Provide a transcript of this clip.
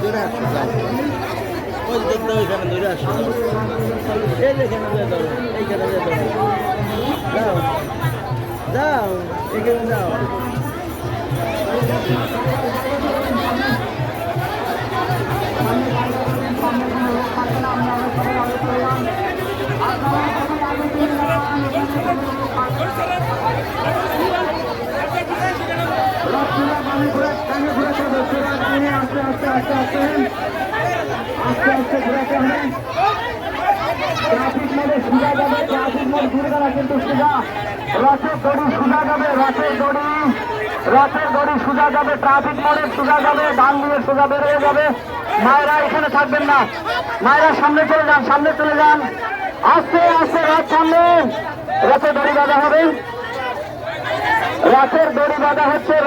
দূরে আসো যাও ওই যে তো ওইখানে দূরে আসো এই যে এখানে দিয়ে ধরো এইখানে দিয়ে ধরো যাও যাও এখানে যাও ট্রাফিক মোড়ে সোজা যাবে ট্রাফিক মোড় ঘুরে গেল কিন্তু সোজা রথের দড়ি সোজা যাবে রথের দড়ি রথের দড়ি সোজা যাবে ট্রাফিক মোড়ে সোজা যাবে ডান দিয়ে সোজা বেরিয়ে যাবে মায়েরা এখানে থাকবেন না মায়েরা সামনে চলে যান সামনে চলে যান আস্তে আস্তে রথ সামনে বাঁধা হবে। রথের দড়ি বাঁধা হচ্ছে